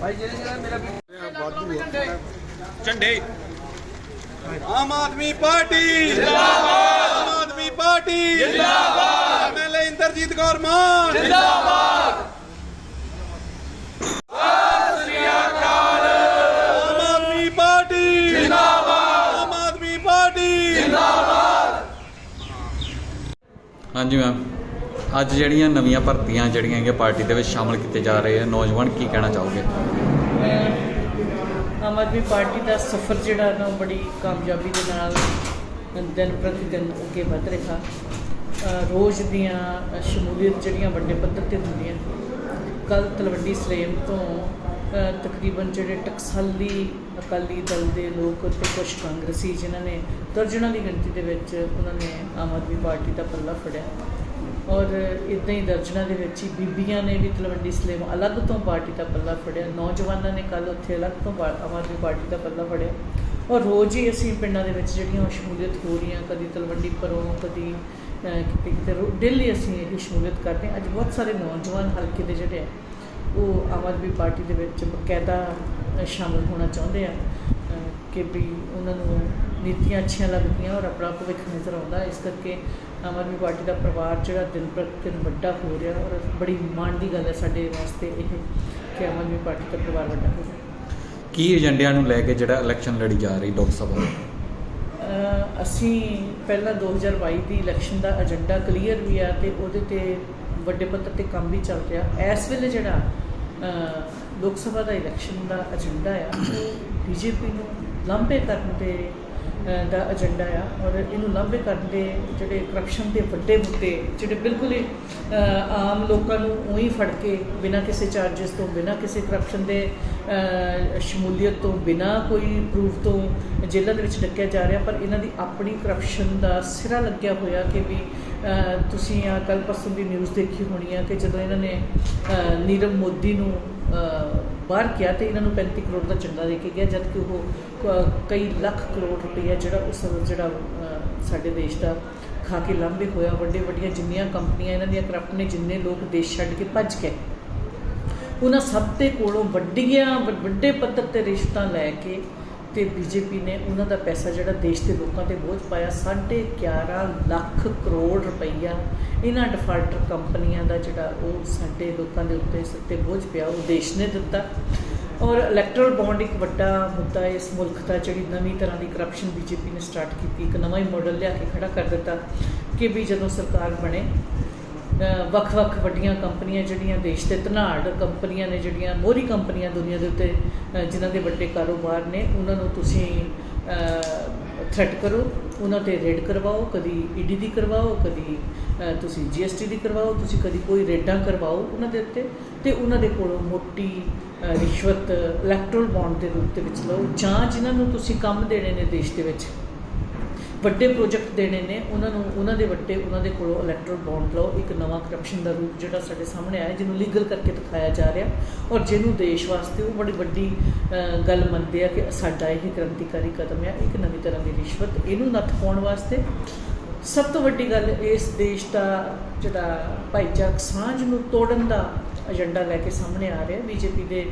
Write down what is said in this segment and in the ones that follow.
ਭਾਈ ਜਿਹੜੇ ਜਿਹੜਾ ਮੇਰਾ ਝੰਡੇ। ਆਮ ਆਦਮੀ ਪਾਰਟੀ। ਜਿੰਦਾਬਾਦ। ਆਮ ਆਦਮੀ ਪਾਰਟੀ। ਜਿੰਦਾਬਾਦ। ਐਮਐਲਏ ਇੰਦਰਜੀਤ ਕੌਰ ਮਾਨ। ਜਿੰਦਾਬਾਦ। ਆਮ ਆਦਮੀ ਪਾਰਟੀ। ਜਿੰਦਾਬਾਦ। ਆਮ ਆਦਮੀ ਪਾਰਟੀ। ਹਾਂਜੀ ਮੈਮ ਅੱਜ ਜਿਹੜੀਆਂ ਨਵੀਆਂ ਭਰਤੀਆਂ ਜਿਹੜੀਆਂ ਹੈਗੀਆਂ ਪਾਰਟੀ ਦੇ ਵਿੱਚ ਸ਼ਾਮਲ ਕੀਤੇ ਜਾ ਰਹੇ ਆ, ਨੌਜਵਾਨ ਕੀ ਕਹਿਣਾ ਚਾਹੋਗੇ? ਆਮ ਆਦਮੀ ਪਾਰਟੀ ਦਾ ਸਫ਼ਰ ਜਿਹੜਾ ਨਾ ਬੜੀ ਕਾਮਯਾਬੀ ਦੇ ਨਾਲ ਦਿਨ ਪ੍ਰਤੀ ਦਿਨ ਅੱਗੇ ਵਧ ਰਿਹਾ। ਰੋਜ਼ ਦੀਆਂ ਸ਼ਮੂਲੀਅਤ ਜਿਹੜੀਆਂ ਵੱਡੇ ਪੱਧਰ ਤੇ ਹੁੰਦੀਆਂ ਕੱਲ ਤਲਵੰਡੀ ਸਲੇਮ ਤੋਂ ਤਕਰੀਬਨ ਜਿਹੜੇ ਟਕਸਾਲੀ ਅਕਾਲੀ ਦਲ ਦੇ ਲੋਕ ਤੇ ਕੁਝ ਕਾਂਗਰਸੀ ਜਿਨ੍ਹਾਂ ਨੇ, ਦਰਜਨਾਂ ਦੀ ਗਿਣਤੀ ਦੇ ਵਿੱਚ ਉਹਨਾਂ ਨੇ ਆਮ ਆਦਮੀ ਪਾਰਟੀ ਦਾ ਪੱਲਾ ਫੜਿਆ। ਔਰ ਇਦਾਂ ਹੀ ਦਰਜਨਾਂ ਦੇ ਵਿੱਚ ਹੀ ਬੀਬੀਆਂ ਨੇ ਵੀ ਤਲਵੰਡੀ ਸਲੇਮ ਅਲੱਗ ਤੋਂ ਪਾਰਟੀ ਦਾ ਪੱਲਾ ਫੜਿਆ। ਨੌਜਵਾਨਾਂ ਨੇ ਕੱਲ ਉੱਥੇ ਅਲੱਗ ਤੋਂ ਪਾ- ਆਮ ਆਦਮੀ ਪਾਰਟੀ ਦਾ ਪੱਲਾ ਫੜਿਆ। ਔਰ ਰੋਜ਼ ਹੀ ਅਸੀਂ ਪਿੰਡਾਂ ਦੇ ਵਿੱਚ ਜਿਹੜੀਆਂ ਉਹ ਸ਼ਮੂਲੀਅਤ ਹੋ ਰਹੀਆਂ ਕਦੀ ਤਲਵੰਡੀ ਪਰੋਂ ਕਦੀ ਕਿਤੇ ਕਿਤੇ ਡੇਲੀ ਅਸੀਂ ਇਹ ਸ਼ਮੂਲੀਅਤ ਕਰਦੇ ਹਾਂ। ਅੱਜ ਬਹੁਤ ਸਾਰੇ ਨੌਜਵਾਨ ਹਲਕੇ ਦੇ ਜਿਹੜੇ ਆ ਉਹ ਆਮ ਆਦਮੀ ਪਾਰਟੀ ਦੇ ਵਿੱਚ ਬਕਾਇਦਾ ਅ, ਸ਼ਾਮਲ ਹੋਣਾ ਚਾਹੁੰਦੇ ਆ ਕਿ ਵੀ ਉਹਨਾਂ ਨੂੰ ਨੀਤੀਆਂ ਅੱਛੀਆਂ ਲੱਗਦੀਆਂ ਔਰ ਆਪਣਾ ਭਵਿੱਖ ਨਜ਼ਰ ਆਉਂਦਾ। ਇਸ ਕਰਕੇ ਆਮ ਆਦਮੀ ਪਾਰਟੀ ਦਾ ਪਰਿਵਾਰ ਜਿਹੜਾ ਦਿਨ ਪ੍ਰਤੀ ਦਿਨ ਵੱਡਾ ਹੋ ਰਿਹਾ ਔਰ ਬੜੀ ਮਾਣ ਦੀ ਗੱਲ ਹੈ ਸਾਡੇ ਵਾਸਤੇ ਇਹ ਕਿ ਆਮ ਆਦਮੀ ਪਾਰਟੀ ਦਾ ਪਰਿਵਾਰ ਵੱਡਾ ਹੋ ਰਿਹਾ। ਕੀ ਏਜੰਡਿਆਂ ਨੂੰ ਲੈ ਕੇ ਜਿਹੜਾ ਇਲੈਕਸ਼ਨ ਲੜੀ ਜਾ ਰਹੀ ਲੋਕ ਸਭਾ? ਅਸੀਂ ਪਹਿਲਾਂ 2022 ਦੀ ਇਲੈਕਸ਼ਨ ਦਾ ਏਜੰਡਾ ਕਲੀਅਰ ਵੀ ਆ ਤੇ ਉਹਦੇ ਤੇ ਵੱਡੇ ਪੱਧਰ ਤੇ ਕੰਮ ਵੀ ਚੱਲ ਰਿਹਾ। ਇਸ ਵੇਲੇ ਜਿਹੜਾ ਅ, ਲੋਕ ਸਭਾ ਦਾ ਇਲੈਕਸ਼ਨ ਦਾ ਏਜੰਡਾ ਆ ਉਹ ਬੀਜੇਪੀ ਨੂੰ ਲਾਂਭੇ ਕਰਨ ਅ, ਦਾ ਏਜੰਡਾ ਆ ਔਰ ਇਹਨੂੰ ਲਾਂਭੇ ਕਰਨ ਦੇ ਜਿਹੜੇ ਕਰਪਸ਼ਨ ਦੇ ਵੱਡੇ ਮੁੱਦੇ ਜਿਹੜੇ ਬਿਲਕੁਲ ਹੀ ਆਮ ਲੋਕਾਂ ਨੂੰ ਉਹੀ ਫੜ ਕੇ ਬਿਨਾਂ ਕਿਸੇ ਚਾਰजेस ਤੋਂ, ਬਿਨਾਂ ਕਿਸੇ ਕਰਪਸ਼ਨ ਦੇ ਸ਼ਮੂਲੀਅਤ ਤੋਂ, ਬਿਨਾਂ ਕੋਈ ਪ੍ਰੂਫ ਤੋਂ ਜੇਲ੍ਹਾਂ ਦੇ ਵਿੱਚ ਡੱਕਿਆ ਜਾ ਰਿਹਾ, ਪਰ ਇਹਨਾਂ ਦੀ ਆਪਣੀ ਕਰਪਸ਼ਨ ਦਾ ਸਿਰਾ ਲੱਗਿਆ ਹੋਇਆ ਕਿ ਵੀ ਤੁਸੀਂ ਆ ਕੱਲ ਪਰਸੋਂ ਦੀ ਨਿਊਜ਼ ਦੇਖੀ ਹੋਣੀ ਆ ਕਿ ਜਦੋਂ ਇਹਨਾਂ ਨੇ ਨੀਰਵ ਮੋਦੀ ਨੂੰ ਬਾਹਰ ਕਿਹਾ ਤੇ ਇਹਨਾਂ ਨੂੰ 35 ਕਰੋੜ ਦਾ ਚੰਦਾ ਦੇ ਕੇ ਗਿਆ ਜਦ ਕਿ ਉਹ ਕਈ ਲੱਖ ਕਰੋੜ ਰੁਪਈਆ ਜਿਹੜਾ ਉਸ ਜਿਹੜਾ ਸਾਡੇ ਦੇਸ਼ ਦਾ ਖਾ ਕੇ ਲਾਂਭੇ ਹੋਇਆ ਵੱਡੇ ਵੱਡੀਆਂ ਜਿੰਨੀਆਂ ਕੰਪਨੀਆਂ ਇਹਨਾਂ ਦੀਆਂ ਕਰਪਟ ਨੇ, ਜਿੰਨੇ ਲੋਕ ਦੇਸ਼ ਛੱਡ ਕੇ ਭੱਜ ਗਏ ਉਹਨਾਂ ਸਭ ਦੇ ਕੋਲੋਂ ਵੱਡੀਆਂ ਵੱ- ਵੱਡੇ ਪੱਧਰ ਤੇ ਰਿਸ਼ਤਾਂ ਲੈ ਕੇ ਤੇ ਬੀਜੇਪੀ ਨੇ ਉਹਨਾਂ ਦਾ ਪੈਸਾ ਜਿਹੜਾ ਦੇਸ਼ ਦੇ ਲੋਕਾਂ ਤੇ ਬੋਝ ਪਾਇਆ 11.5 ਲੱਖ ਕਰੋੜ ਰੁਪਈਆ ਇਹਨਾਂ ਡਿਫਾਲਟਰ ਕੰਪਨੀਆਂ ਦਾ ਜਿਹੜਾ ਉਹ ਸਾਡੇ ਲੋਕਾਂ ਦੇ ਉੱਤੇ ਸਿਰ ਤੇ ਬੋਝ ਪਿਆ, ਉਹ ਦੇਸ਼ ਨੇ ਦਿੱਤਾ। ਔਰ ਇਲੈਕਟਰਲ ਬੌਂਡ ਇੱਕ ਵੱਡਾ ਮੁੱਦਾ ਇਸ ਮੁਲਕ ਦਾ, ਜਿਹੜੀ ਨਵੀਂ ਤਰ੍ਹਾਂ ਦੀ ਕਰਪਸ਼ਨ ਬੀਜੇਪੀ ਨੇ ਸਟਾਰਟ ਕੀਤੀ, ਇੱਕ ਨਵਾਂ ਹੀ ਮਾਡਲ ਲਿਆ ਕੇ ਖੜਾ ਕਰ ਦਿੱਤਾ ਕਿ ਵੀ ਜਦੋਂ ਸਰਕਾਰ ਬਣੇ ਵੱਖ-ਵੱਖ ਵੱਡੀਆਂ ਕੰਪਨੀਆਂ ਜਿਹੜੀਆਂ ਦੇਸ਼ ਦੇ ਧਨਾੜ ਕੰਪਨੀਆਂ ਨੇ ਜਿਹੜੀਆਂ ਮੋਹਰੀ ਕੰਪਨੀਆਂ ਦੁਨੀਆ ਦੇ ਉੱਤੇ ਜਿਨ੍ਹਾਂ ਦੇ ਵੱਡੇ ਕਾਰੋਬਾਰ ਨੇ ਉਹਨਾਂ ਨੂੰ ਤੁਸੀਂ ਥ੍ਰੈਟ ਕਰੋ ਉਹਨਾਂ ਤੇ ਰੇਡ ਕਰਵਾਓ ਕਦੀ ਈਡੀ ਦੀ ਕਰਵਾਓ ਕਦੀ ਅ, ਤੁਸੀਂ ਜੀਐਸਟੀ ਦੀ ਕਰਵਾਓ ਤੁਸੀਂ ਕਦੀ ਕੋਈ ਰੇਡਾਂ ਕਰਵਾਓ ਉਹਨਾਂ ਦੇ ਉੱਤੇ ਤੇ ਉਹਨਾਂ ਦੇ ਕੋਲੋਂ ਮੋਟੀ ਰਿਸ਼ਵਤ ਇਲੈਕਟ੍ਰੋਲ ਬੌਂਡ ਦੇ ਰੂਪ ਦੇ ਵਿੱਚ ਲਓ ਜਾਂ ਜਿਨ੍ਹਾਂ ਨੂੰ ਤੁਸੀਂ ਕੰਮ ਦੇਣੇ ਨੇ ਦੇਸ਼ ਦੇ ਵਿੱਚ। ਵੱਡੇ ਪ੍ਰੋਜੈਕਟ ਦੇਣੇ ਨੇ, ਉਹਨਾਂ ਨੂੰ, ਉਹਨਾਂ ਦੇ ਵੱਡੇ, ਉਹਨਾਂ ਦੇ ਕੋਲੋਂ ਇਲੈਕਟਰਲ ਬੌਂਡ ਲਓ, ਇੱਕ ਨਵਾਂ ਕਰਪਸ਼ਨ ਦਾ ਰੂਪ ਜਿਹੜਾ ਸਾਡੇ ਸਾਹਮਣੇ ਆਇਆ, ਜਿਹਨੂੰ ਲੀਗਲ ਕਰਕੇ ਦਿਖਾਇਆ ਜਾ ਰਿਹਾ, ਔਰ ਜਿਹਨੂੰ ਦੇਸ਼ ਵਾਸਤੇ ਉਹ ਬੜੀ ਵੱਡੀ ਗੱਲ ਮੰਨਦੇ ਆ ਕਿ ਸਾਡਾ ਇਹ ਕ੍ਰਾਂਤੀਕਾਰੀ ਕਦਮ ਆ, ਇੱਕ ਨਵੀਂ ਤਰ੍ਹਾਂ ਦੀ ਰਿਸ਼ਵਤ, ਇਹਨੂੰ ਨੱਥ ਪਾਉਣ ਵਾਸਤੇ ਸਭ ਤੋਂ ਵੱਡੀ ਗੱਲ ਇਸ ਦੇਸ਼ ਦਾ ਜਿਹੜਾ ਭਾਈਚਾਰਕ ਸਾਂਝ ਨੂੰ ਤੋੜਨ ਦਾ ਏਜੰਡਾ ਲੈ ਕੇ ਸਾਹਮਣੇ ਆ ਰਿਹਾ, ਬੀਜੇਪੀ ਦੇ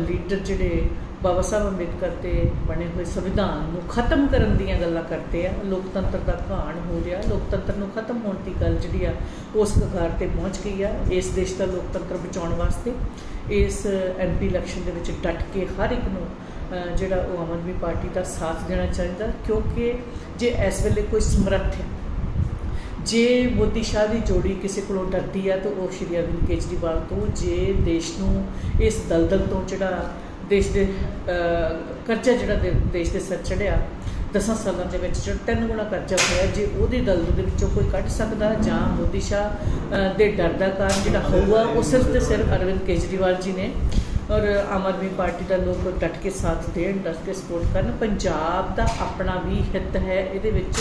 ਲੀਡਰ ਜਿਹੜੇ ਬਾਬਾ ਸਾਹਿਬ ਅੰਬੇਦਕਰ ਤੇ ਬਣੇ ਹੋਏ ਸੰਵਿਧਾਨ ਨੂੰ ਖਤਮ ਕਰਨ ਦੀਆਂ ਗੱਲਾਂ ਕਰਦੇ ਆ। ਲੋਕਤੰਤਰ ਦਾ ਘਾਣ ਹੋ ਰਿਹਾ। ਲੋਕਤੰਤਰ ਨੂੰ ਖਤਮ ਹੋਣ ਦੀ ਗੱਲ ਜਿਹੜੀ ਆ ਉਸ ਕਗਾਰ ਤੇ ਪਹੁੰਚ ਗਈ ਆ। ਇਸ ਦੇਸ਼ ਦਾ ਲੋਕਤੰਤਰ ਬਚਾਉਣ ਵਾਸਤੇ ਇਸ ਐਮਪੀ ਇਲੈਕਸ਼ਨ ਦੇ ਵਿੱਚ ਡਟ ਕੇ ਹਰ ਇੱਕ ਨੂੰ ਜਿਹੜਾ ਉਹ ਆਮ ਆਦਮੀ ਪਾਰਟੀ ਦਾ ਸਾਥ ਦੇਣਾ ਚਾਹੀਦਾ। ਕਿਉਂਕਿ ਜੇ ਇਸ ਵੇਲੇ ਕੋਈ ਸਮਰੱਥ ਹੈ, ਜੇ ਮੋਦੀ ਸ਼ਾਹ ਦੀ ਜੋੜੀ ਕਿਸੇ ਕੋਲੋਂ ਡਰਦੀ ਆ, ਤਾਂ ਉਹ ਸ਼੍ਰੀ ਅਰਵਿੰਦ ਕੇਜਰੀਵਾਲ ਤੋਂ, ਜੇ ਦੇਸ਼ ਨੂੰ ਇਸ ਦਲਦਲ ਤੋਂ ਜਿਹੜਾ ਦੇਸ਼ ਦੇ ਕਰਜ਼ਾ ਜਿਹੜਾ ਦੇ- ਦੇਸ਼ ਦੇ ਸਿਰ ਚੜਿਆ 10 ਸਾਲਾਂ ਦੇ ਵਿੱਚ ਜਿਹੜਾ ਤਿੰਨ ਗੁਣਾ ਕਰਜ਼ਾ ਹੋਇਆ, ਜੇ ਉਹਦੀ ਦਲ ਦੇ ਵਿੱਚੋਂ ਕੋਈ ਕੱਢ ਸਕਦਾ ਜਾਂ ਮੋਦੀ ਸ਼ਾਹ ਦੇ ਡਰ ਦਾ ਕਾਰਨ ਜਿਹੜਾ ਹੋਊਗਾ, ਉਹ ਸਿਰਫ ਤੇ ਸਿਰਫ ਅਰਵਿੰਦ ਕੇਜਰੀਵਾਲ ਜੀ ਨੇ। ਔਰ ਆਮ ਆਦਮੀ ਪਾਰਟੀ ਦਾ ਲੋਕ ਡਟ ਕੇ ਸਾਥ ਦੇਣ, ਡਟ ਕੇ ਸਪੋਰਟ ਕਰਨ, ਪੰਜਾਬ ਦਾ ਆਪਣਾ ਵੀ ਹਿੱਤ ਹੈ, ਇਹਦੇ ਵਿੱਚ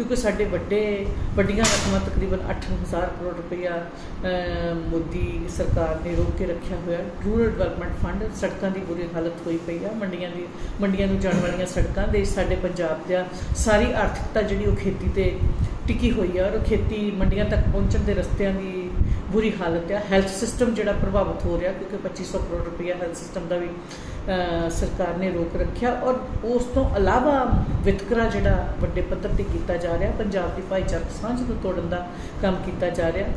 ਕਿਉਂਕਿ ਸਾਡੇ ਵੱਡੇ, ਵੱਡੀਆਂ ਰਕਮਾਂ ਤਕਰੀਬਨ 8000 ਕਰੋੜ ਰੁਪਇਆ ਮੋਦੀ ਸਰਕਾਰ ਨੇ ਰੋਕ ਕੇ ਰੱਖਿਆ ਹੋਇਆ ਰੂਰਲ ਡਿਵੈਲਪਮੈਂਟ ਫੰਡ ਸੜਕਾਂ ਦੀ ਬੁਰੀ ਹਾਲਤ ਹੋਈ ਪਈ ਆ। ਮੰਡੀਆਂ ਦੀ, ਮੰਡੀਆਂ ਨੂੰ ਜਾਣ ਵਾਲੀਆਂ ਸੜਕਾਂ ਦੇ ਸਾਡੇ ਪੰਜਾਬ ਦਾ ਸਾਰੀ ਆਰਥਿਕਤਾ ਜਿਹੜੀ ਉਹ ਖੇਤੀ ਤੇ ਟਿਕੀ ਹੋਈ ਆ ਔਰ ਉਹ ਖੇਤੀ ਮੰਡੀਆਂ ਤੱਕ ਪਹੁੰਚਣ ਦੇ ਰਸਤਿਆਂ ਦੀ ਬੁਰੀ ਹਾਲਤ ਆ। ਹੈਲਥ ਸਿਸਟਮ ਜਿਹੜਾ ਪ੍ਰਭਾਵਿਤ ਹੋ ਰਿਹਾ, ਕਿਉਂਕਿ 2500 ਕਰੋੜ ਰੁਪਇਆ ਹੈਲਥ ਸਿਸਟਮ ਦਾ ਵੀ ਸਰਕਾਰ ਨੇ ਰੋਕ ਰੱਖਿਆ। ਔਰ ਉਸ ਤੋਂ ਇਲਾਵਾ ਵਿਤਕਰਾ ਜਿਹੜਾ ਵੱਡੇ ਪੱਧਰ ਤੇ ਕੀਤਾ ਜਾ ਰਿਹਾ, ਪੰਜਾਬ ਦੀ ਭਾਈਚਾਰਕ ਸਾਂਝ ਨੂੰ ਤੋੜਨ ਦਾ ਕੰਮ ਕੀਤਾ ਜਾ ਰਿਹਾ।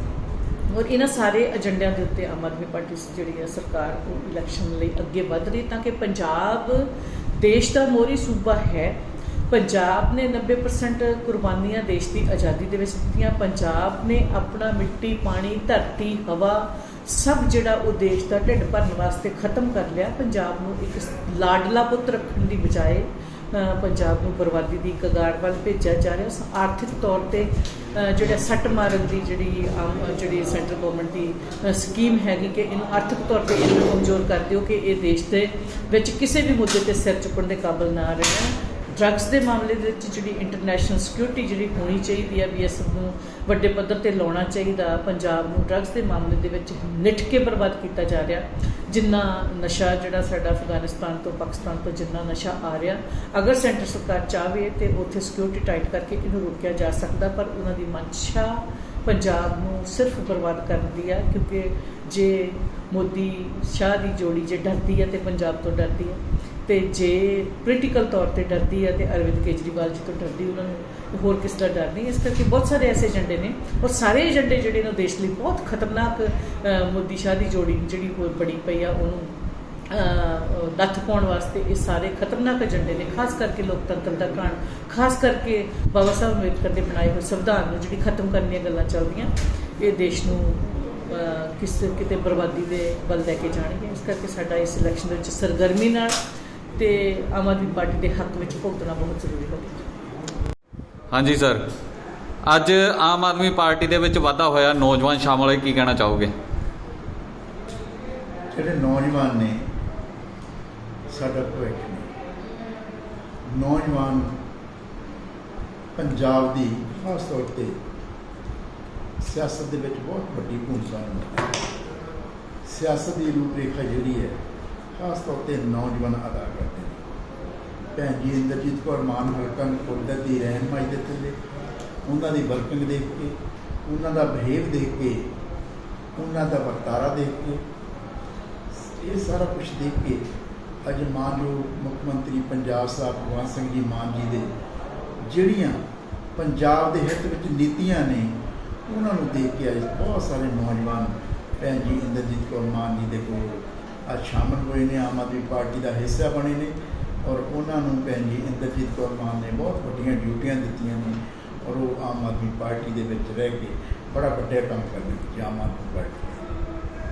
ਔਰ ਇਹਨਾਂ ਸਾਰੇ ਏਜੰਡਿਆਂ ਦੇ ਉੱਤੇ ਆਮ ਆਦਮੀ ਪਾਰਟੀ ਜਿਹੜੀ ਹੈ ਸਰਕਾਰ, ਉਹ ਇਲੈਕਸ਼ਨ ਲਈ ਅੱਗੇ ਵਧ ਰਹੀ ਤਾਂ ਕਿ ਪੰਜਾਬ, ਦੇਸ਼ ਦਾ ਮੋਹਰੀ ਸੂਬਾ ਹੈ। ਪੰਜਾਬ ਨੇ 90% ਕੁਰਬਾਨੀਆਂ ਦੇਸ਼ ਦੀ ਆਜ਼ਾਦੀ ਦੇ ਵਿੱਚ ਦਿੱਤੀਆਂ। ਪੰਜਾਬ ਨੇ ਆਪਣਾ ਮਿੱਟੀ, ਪਾਣੀ, ਧਰਤੀ, ਹਵਾ ਸਭ ਜਿਹੜਾ ਉਹ ਦੇਸ਼ ਦਾ ਢਿੱਡ ਭਰਨ ਵਾਸਤੇ ਖਤਮ ਕਰ ਲਿਆ। ਪੰਜਾਬ ਨੂੰ ਇੱਕ ਲਾਡਲਾ ਪੁੱਤ ਰੱਖਣ ਦੀ ਬਜਾਏ ਪੰਜਾਬ ਨੂੰ ਬਰਬਾਦੀ ਦੀ ਕਗਾੜ ਵੱਲ ਭੇਜਿਆ ਜਾ ਰਿਹਾ। ਸ- ਆਰਥਿਕ ਤੌਰ ਤੇ ਜਿਹੜਾ ਸੱਟ ਮਾਰਨ ਦੀ ਜਿਹੜੀ ਆਮ ਜਿਹੜੀ ਸੈਂਟਰ ਗਵਰਨਮੈਂਟ ਦੀ ਸਕੀਮ ਹੈਗੀ ਕਿ ਇਹਨੂੰ ਆਰਥਿਕ ਤੌਰ ਤੇ ਇਹਨੂੰ ਕਮਜ਼ੋਰ ਕਰ ਦਿਓ ਕਿ ਇਹ ਦੇਸ਼ ਦੇ ਵਿੱਚ ਕਿਸੇ ਵੀ ਮੁੱਦੇ ਤੇ ਸਿਰ ਚੁੱਕਣ ਦੇ ਕਾਬਿਲ ਨਾ ਰਹਿਣ। ਡਰੱਗਸ ਦੇ ਮਾਮਲੇ ਦੇ ਵਿੱਚ ਜਿਹੜੀ ਇੰਟਰਨੈਸ਼ਨਲ ਸਿਕਿਉਰਿਟੀ ਜਿਹੜੀ ਹੋਣੀ ਚਾਹੀਦੀ ਹੈ ਵੀ ਇਸ ਨੂੰ ਵੱਡੇ ਪੱਧਰ ਤੇ ਲਾਉਣਾ ਚਾਹੀਦਾ, ਪੰਜਾਬ ਨੂੰ ਡਰੱਗਸ ਦੇ ਮਾਮਲੇ ਦੇ ਵਿੱਚ ਨਿੱਠ ਕੇ ਬਰਬਾਦ ਕੀਤਾ ਜਾ ਰਿਹਾ। ਜਿੰਨਾ ਨਸ਼ਾ ਜਿਹੜਾ ਸਾਡਾ ਅਫਗਾਨਿਸਤਾਨ ਤੋਂ ਪਾਕਿਸਤਾਨ ਤੋਂ ਜਿੰਨਾ ਨਸ਼ਾ ਆ ਰਿਹਾ, ਅਗਰ ਸੈਂਟਰ ਸਰਕਾਰ ਚਾਹਵੇ ਤੇ ਉੱਥੇ ਸਿਕਿਉਰਿਟੀ ਟਾਈਟ ਕਰਕੇ ਇਹਨੂੰ ਰੋਕਿਆ ਜਾ ਸਕਦਾ, ਪਰ ਉਹਨਾਂ ਦੀ ਮੰਸ਼ਾ ਪੰਜਾਬ ਨੂੰ ਸਿਰਫ ਬਰਬਾਦ ਕਰਨ ਦੀ ਆ, ਕਿਉਂਕਿ ਜੇ ਮੋਦੀ ਸ਼ਾਹ ਦੀ ਜੋੜੀ ਜੇ ਡਰਦੀ ਹੈ ਤੇ ਪੰਜਾਬ ਤੋਂ ਡਰਦੀ ਹੈ ਤੇ ਜੇ ਪੋਲੀਟੀਕਲ ਤੌਰ ਤੇ ਡਰਦੀ ਹੈ ਤੇ ਅਰਵਿੰਦ ਕੇਜਰੀਵਾਲ ਜੀ ਤੋਂ ਡਰਦੀ, ਉਹਨਾਂ ਨੂੰ ਹੋਰ ਕਿਸ ਦਾ ਡਰ ਨਹੀਂ। ਇਸ ਕਰਕੇ ਬਹੁਤ ਸਾਰੇ ਐਸੇ ਏਜੰਡੇ ਨੇ ਔਰ ਸਾਰੇ ਏਜੰਡੇ ਜਿਹੜੇ ਨੇ ਦੇਸ਼ ਲਈ ਬਹੁਤ ਖਤਰਨਾਕ ਮੋਦੀ ਸ਼ਾਹ ਦੀ ਜੋੜੀ ਜਿਹੜੀ ਹੋਰ ਬੜੀ ਪਈ ਆ, ਉਹਨੂੰ ਨੱਥ ਪਾਉਣ ਵਾਸਤੇ ਇਹ ਸਾਰੇ ਖਤਰਨਾਕ ਏਜੰਡੇ ਨੇ, ਖਾਸ ਕਰਕੇ ਲੋਕਤੰਤਰ ਦਾ ਕਾਰਨ ਖਾਸ ਕਰਕੇ ਬਾਬਾ ਸਾਹਿਬ ਅੰਬੇਦਕਰ ਦੇ ਬਣਾਏ ਹੋਏ ਸੰਵਿਧਾਨ ਨੂੰ ਜਿਹੜੀ ਖਤਮ ਕਰਨ ਦੀਆਂ ਗੱਲਾਂ ਚੱਲਦੀਆਂ, ਇਹ ਦੇਸ਼ ਨੂੰ ਕਿਸ ਕਿਤੇ ਬਰਬਾਦੀ ਦੇ ਵੱਲ ਲੈ ਕੇ ਜਾਣਗੇ। ਇਸ ਕਰਕੇ ਸਾਡਾ ਇਸ ਇਲੈਕਸ਼ਨ ਦੇ ਵਿੱਚ ਸਰਗਰਮੀ ਨਾਲ ਤੇ ਆਮ ਆਦਮੀ ਪਾਰਟੀ ਦੇ ਹੱਕ ਵਿੱਚ ਭੁਗਤਣਾ ਬਹੁਤ ਜ਼ਰੂਰੀ ਹੋਵੇਗਾ ਹਾਂਜੀ ਸਰ। ਅੱਜ ਆਮ ਆਦਮੀ ਪਾਰਟੀ ਦੇ ਵਿੱਚ ਵਾਧਾ ਹੋਇਆ। ਨੌਜਵਾਨ ਸ਼ਾਮਲ ਹੋਏ ਕੀ ਕਹਿਣਾ ਚਾਹੋਗੇ? ਜਿਹੜੇ ਨੌਜਵਾਨ ਨੇ ਸਾਡਾ ਭਵਿੱਖ ਨੇ। ਨੌਜਵਾਨ ਪੰਜਾਬ ਦੀ ਖਾਸ ਤੌਰ ਤੇ ਸਿਆਸਤ ਦੇ ਵਿੱਚ ਬਹੁਤ ਵੱਡੀ ਭੂਮਿਕਾ ਨਿਭਾਉਂਦਾ ਹੈ। ਸਿਆਸਤ ਦੀ ਰੂਪਰੇਖਾ ਜਿਹੜੀ ਹੈ ਖਾਸ ਤੌਰ ਤੇ ਨੌਜਵਾਨ ਅਦਾ ਕਰਦੇ ਨੇ ਭੈਣ ਜੀ ਇੰਦਰਜੀਤ ਕੌਰ ਮਾਨ ਹਲਕਾ ਨਕੋਦਰ ਦੀ ਰਹਿਨਮਾਈ ਦੇ ਥੱਲੇ ਉਹਨਾਂ ਦੀ ਵਰਕਿੰਗ ਦੇਖ ਕੇ, ਉਹਨਾਂ ਦਾ ਬਿਹੇਵ ਦੇਖ ਕੇ, ਉਹਨਾਂ ਦਾ ਵਰਤਾਰਾ ਦੇਖ ਕੇ, ਇਹ ਸਾਰਾ ਕੁਝ ਦੇਖ ਕੇ ਅੱਜ ਮਾਨਯੋਗ ਮੁੱਖ ਮੰਤਰੀ ਪੰਜਾਬ ਸਾਹਿਬ ਭਗਵੰਤ ਸਿੰਘ ਜੀ ਮਾਨ ਜੀ ਦੇ ਜਿਹੜੀਆਂ ਪੰਜਾਬ ਦੇ ਹਿੱਤ ਵਿੱਚ ਨੀਤੀਆਂ ਨੇ, ਉਹਨਾਂ ਨੂੰ ਦੇਖ ਕੇ ਅੱਜ ਬਹੁਤ ਸਾਰੇ ਨੌਜਵਾਨ ਭੈਣ ਜੀ ਇੰਦਰਜੀਤ ਕੌਰ ਮਾਨ ਜੀ ਦੇ ਕੋਲ ਅੱਜ ਸ਼ਾਮਲ ਹੋਏ ਨੇ, ਆਮ ਆਦਮੀ ਪਾਰਟੀ ਦਾ ਹਿੱਸਾ ਬਣੇ ਨੇ ਔਰ ਉਹਨਾਂ ਨੂੰ ਭੈਣ ਜੀ ਇੰਦਰਜੀਤ ਕੌਰ ਮਾਨ ਨੇ ਬਹੁਤ ਵੱਡੀਆਂ ਡਿਊਟੀਆਂ ਦਿੱਤੀਆਂ ਨੇ ਔਰ ਉਹ ਆਮ ਆਦਮੀ ਪਾਰਟੀ ਦੇ ਵਿੱਚ ਰਹਿ ਕੇ ਬੜਾ ਵੱਡਾ ਕੰਮ ਕਰ ਕਰਨ ਵਿੱਚ ਆਮ ਆਦਮੀ ਪਾਰਟੀ